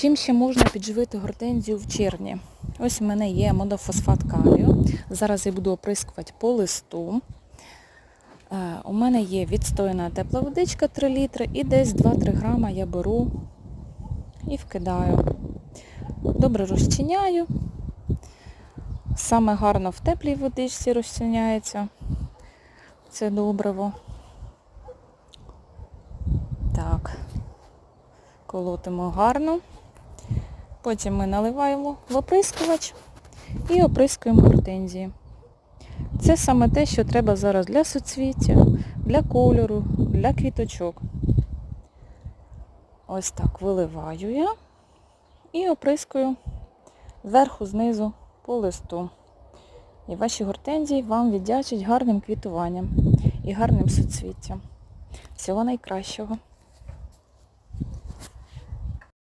Чим ще можна підживити гортензію в червні? Ось у мене є модофосфат калію. Зараз я буду оприскувати по листу. Е, У мене є відстояна тепла водичка 3 літри і десь 2-3 грама я беру і вкидаю. Добре розчиняю. Саме гарно в теплій водичці розчиняється. Це добриво. Так, колотимо гарно. Потім ми наливаємо в оприскувач і оприскуємо гортензії. Це саме те, що треба зараз для суцвіття, для кольору, для квіточок. Ось так виливаю я і оприскую зверху, знизу по листу. І ваші гортензії вам віддячать гарним квітуванням і гарним суцвіттям. Всього найкращого!